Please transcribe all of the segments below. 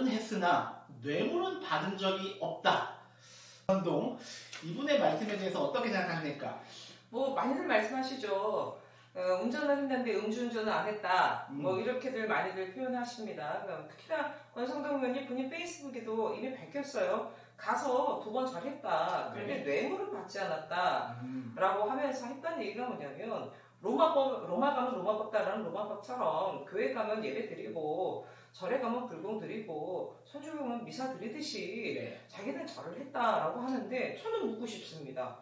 말은 했으나 뇌물은 받은 적이 없다. 권동 이분의 말씀에 대해서 어떻게 생각하십니까? 뭐 많이들 말씀하시죠. 어, 운전을 했는데 음주운전을 안 했다. 음. 뭐 이렇게들 많이들 표현하십니다. 특히나 권성동 의원이 본인 페이스북에도 이미 밝혔어요. 가서 두 번 잘했다. 그런데 뇌물을 받지 않았다. 음. 라고 하면서 했다는 얘기가 뭐냐면 로마법, 로마 가면 로마법 따라는 로마법처럼 교회 가면 예배 드리고 절에 가면 불공 드리고 선주 가면 미사 드리듯이 네. 자기는 절을 했다라고 하는데 저는 묻고 싶습니다.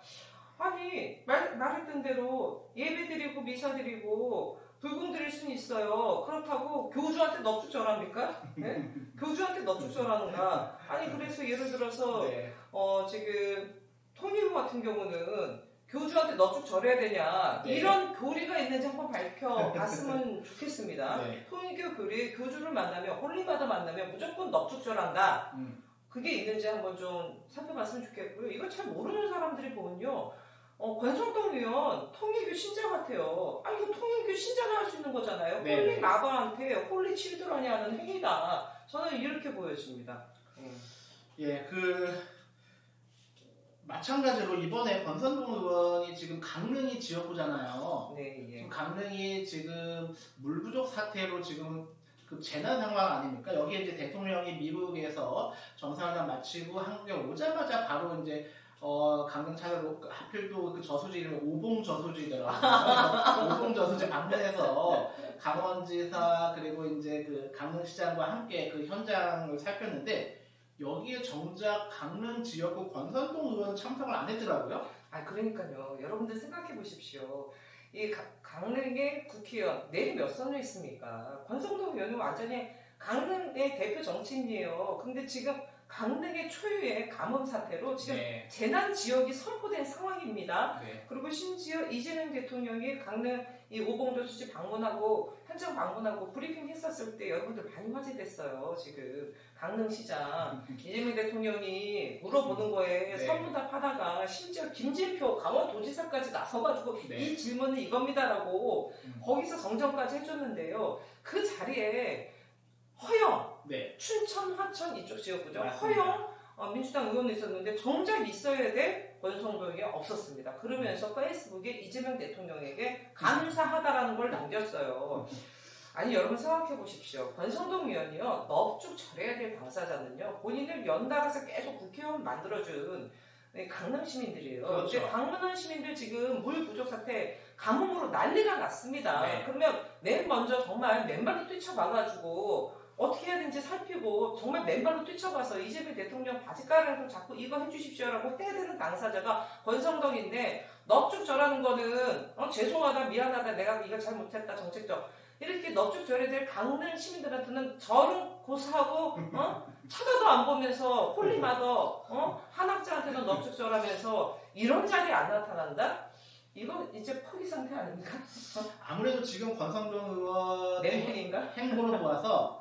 아니 말, 말했던 대로 예배 드리고 미사 드리고 불공 드릴 수는 있어요. 그렇다고 교주한테 넙죽 절합니까? 네? 교주한테 넙죽 절하는가? 아니 그래서 예를 들어서 네. 어, 지금 통일부 같은 경우는 교주한테 넙죽 절해야 되냐 네. 이런 교리가 있는지 한번 밝혀봤으면 좋겠습니다. 네. 통일교 교리 교주를 만나면 홀리마다 만나면 무조건 넙죽 절한다. 음. 그게 있는지 한번 좀 살펴봤으면 좋겠고요. 이걸 잘 모르는 사람들이 보면요. 어, 권성동 의원 통일교 신자 같아요. 아 이거 통일교 신자나 할 수 있는 거잖아요. 네. 홀리 마더한테 홀리 칠드런이 하는 행위다. 저는 이렇게 보여집니다. 음. 예, 그 마찬가지로 이번에 권선동 의원이 지금 강릉이 지역구잖아요. 네, 예. 지금 강릉이 지금 물 부족 사태로 지금 그 재난 상황 아닙니까? 여기에 이제 대통령이 미국에서 정상회담 마치고 한국에 오자마자 바로 이제 어, 강릉 찾아로 하필 또 그 저수지 이름이 오봉 저수지더라고요. 오봉 저수지 방문해서 강원지사 그리고 이제 그 강릉시장과 함께 그 현장을 살폈는데 여기에 정작 강릉 지역구 권선동 의원 참석을 안 했더라고요. 아, 그러니까요. 여러분들 생각해 보십시오. 이 가- 강릉의 국회의원 내일 몇 선을 있습니까? 권성동 의원은 완전히 강릉의 대표 정치인이에요. 근데 지금 강릉의 초유의 가뭄 사태로 지금 네. 재난 지역이 선포된 상황입니다. 네. 그리고 심지어 이재명 대통령이 강릉 이 오봉도 수지 방문하고 현장 방문하고 브리핑 했었을 때 여러분들 많이 화제됐어요. 지금 강릉시장 이재명 대통령이 물어보는 거에 네. 선문답하다가 심지어 김진표 강원도지사까지 나서가지고 네. 이 질문은 이겁니다라고 음. 거기서 정정까지 해줬는데요. 그 자리에 허영 네. 춘천, 화천 이쪽 지역구죠. 맞습니다. 허영 어, 민주당 의원도 있었는데 정작 있어야 될 권성동이 없었습니다. 그러면서 페이스북에 이재명 대통령에게 감사하다라는 걸 남겼어요. 아니 여러분 생각해 보십시오. 권성동 의원이요 넙죽 절해야 될 당사자는요 본인을 연달아서 계속 국회의원 만들어준 네, 강남 시민들이에요. 그렇죠. 근데 강릉 시민들 지금 물 부족 사태 가뭄으로 난리가 났습니다. 네. 그러면 맨 먼저 정말 맨발로 뛰쳐가가지고 어떻게 해야 되는지 살피고 정말 맨발로 뛰쳐가서 이재명 대통령 바지가랑을 잡고 이거 해주십시오라고 해야 되는 당사자가 권성동인데 넙죽 절하는 거는 어, 죄송하다 미안하다 내가 이거 잘못했다 정책적 이렇게 넙죽 절해야 될 강릉 시민들한테는 절은 고사하고 어? 쳐다도 안 보면서 홀리마더 어? 한학자한테는 넙죽 절하면서 이런 자리에 안 나타난다? 이거 이제 포기 상태 아닙니까? 아무래도 지금 권성동 의원의 내분인가? 행보를 보아서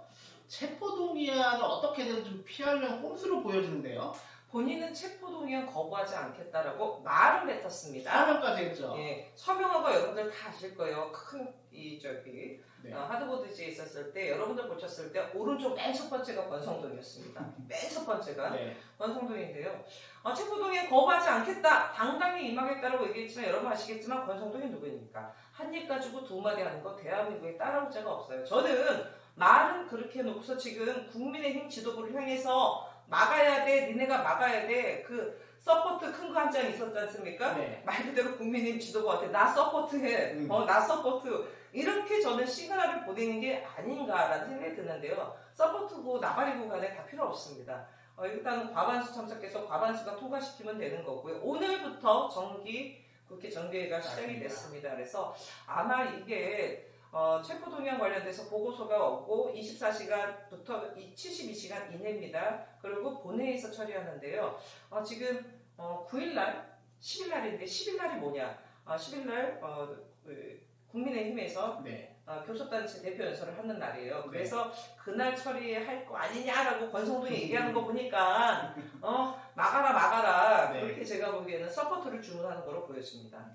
체포동의안을 어떻게든 좀 피하려는 꼼수로 보여지는데요. 본인은 체포동의안 거부하지 않겠다라고 말을 뱉었습니다. 사명까지 했죠. 예, 서명한 거 여러분들 다 아실 거예요. 큰 이 저기 네. 어, 하드보드지에 있었을 때 여러분들 보셨을 때 오른쪽 맨 첫 번째가 권성동이었습니다. 맨 첫 번째가 네. 권성동인데요. 어, 체포동의안 거부하지 않겠다, 당당히 임하겠다라고 얘기했지만 여러분 아시겠지만 권성동이 누구입니까? 한 입 가지고 두 마디 하는 거 대한민국에 따라올 자가 없어요. 저는 말은 그렇게 해놓고서 지금 국민의힘 지도부를 향해서 막아야 돼, 니네가 막아야 돼. 그 서포트 큰 거 한 장 있었지 않습니까? 네. 말 그대로 국민의힘 지도부한테 나 서포트해. 음. 어, 나 서포트. 이렇게 저는 시그널을 보내는 게 아닌가라는 생각이 드는데요. 서포트고 나발이고 간에 다 필요 없습니다. 어, 일단은 과반수 참석해서 과반수가 통과시키면 되는 거고요. 오늘부터 정기 국회 정기회가 시작이. 됐습니다. 그래서 아마 이게 어, 체포동의안 관련돼서 보고서가 오고 24시간부터 72시간 이내입니다. 그리고 본회의에서 처리하는데요. 어, 지금 어, 9일날, 10일날인데 10일날이 뭐냐? 어, 10일날 어, 그 국민의힘에서 네. 어, 교섭단체 대표 연설을 하는 날이에요. 네. 그래서 그날 처리할 거 아니냐라고 권성동이 얘기하는 거 보니까 어 막아라 막아라 네. 그렇게 제가 보기에는 서포트를 주문하는 거로 보여집니다.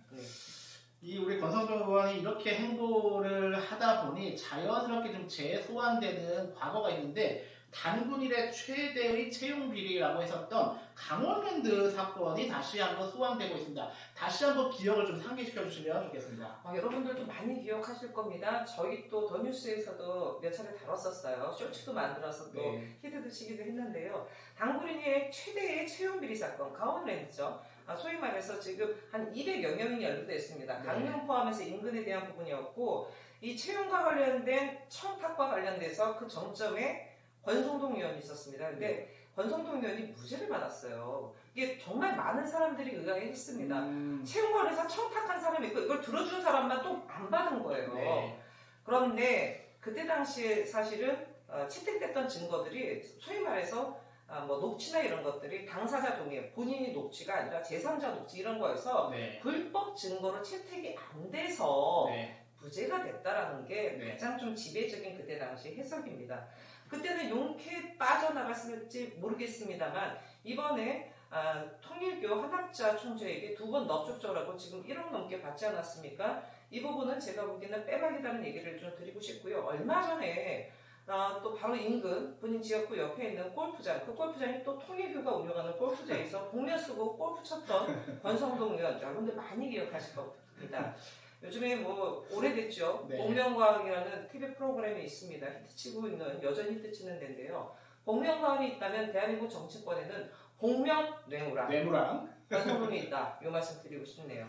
의원이 이렇게 행보를 하다 보니 자연스럽게 좀 재소환되는 과거가 있는데 단군 일의 최대의 채용 비리라고 했었던 강원랜드 사건이 다시 한번 소환되고 있습니다. 다시 한번 기억을 좀 상기시켜 주시면 좋겠습니다. 아, 여러분들도 많이 기억하실 겁니다. 저희 또 더 뉴스에서도 몇 차례 다뤘었어요. 쇼츠도 만들어서 또 네. 히트도 치기도 했는데요. 당구린의 최대의 채용 비리 사건, 강원랜드죠. 아, 소위 말해서 지금 한 200여 명이 연루됐습니다. 네. 강릉 포함해서 인근에 대한 부분이었고, 이 채용과 관련된 청탁과 관련돼서 그 정점에 권성동 의원이 있었습니다. 근데 권성동 의원이 무죄를 받았어요. 이게 정말 많은 사람들이 의아해 했습니다. 음, 채용관에서 청탁한 사람이 있고 이걸 들어준 사람만 또 안 받은 거예요. 네. 그런데 그때 당시에 사실은 어, 채택됐던 증거들이 소위 말해서 아, 뭐 녹취나 이런 것들이 당사자 동의, 본인이 녹취가 아니라 제3자 녹취 이런 거여서 네. 불법 증거로 채택이 안 돼서 네. 무죄가 됐다라는 게 네. 가장 좀 지배적인 그때 당시 해석입니다. 그때는 용케 빠져나갔을지 모르겠습니다만 이번에 아, 통일교 한학자 총재에게 두 번 넙죽절하고 지금 1억 넘게 받지 않았습니까? 이 부분은 제가 보기에는 빼박이라는 얘기를 좀 드리고 싶고요. 얼마 전에 아, 또 바로 인근 본인 지역구 옆에 있는 골프장, 그 골프장이 또 통일교가 운영하는 골프장에서 복면 쓰고 골프 쳤던 권성동 의원, 여러분들 많이 기억하실 겁니다. 요즘에 뭐 오래됐죠. 네. 복면가왕이라는 TV 프로그램이 있습니다. 히트치고 있는 여전히 히트치는 데인데요. 복면가왕이 있다면 대한민국 정치권에는 복면 뇌물아 뇌물왕. 권성동이 있다. 이 말씀 드리고 싶네요.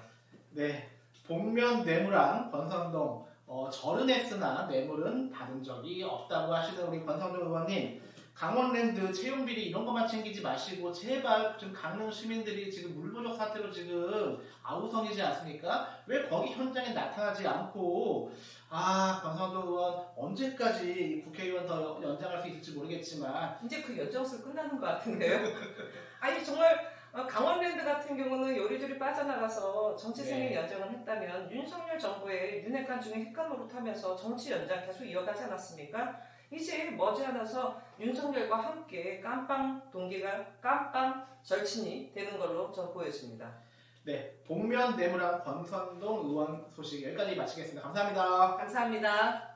네. 복면 뇌물왕 권성동 어, 절은 했으나 뇌물은 받은 적이 없다고 하시는 우리 권성동 의원님 강원랜드 채용 비리 이런 것만 챙기지 마시고 제발 지금 강릉 시민들이 지금 물부족 사태로 지금 아우성이지 않습니까? 왜 거기 현장에 나타나지 않고 아 권성동 의원 언제까지 이 국회의원 더 연장할 수 있을지 모르겠지만 이제 그 연장술 끝나는 것 같은데요. 아니 정말 어, 강원랜드 같은 경우는 요리조리 빠져나가서 정치 승인 네. 연장을 했다면 윤석열 정부의 윤핵관 중에 핵관 노릇하면서 정치 연장 계속 이어가지 않았습니까? 이제 머지않아서 윤석열과 함께 깜빵 동기가 깜빵 절친이 되는 걸로 전 보여집니다. 네 복면 뇌물왕 권성동 의원 소식 여기까지 마치겠습니다. 감사합니다. 감사합니다.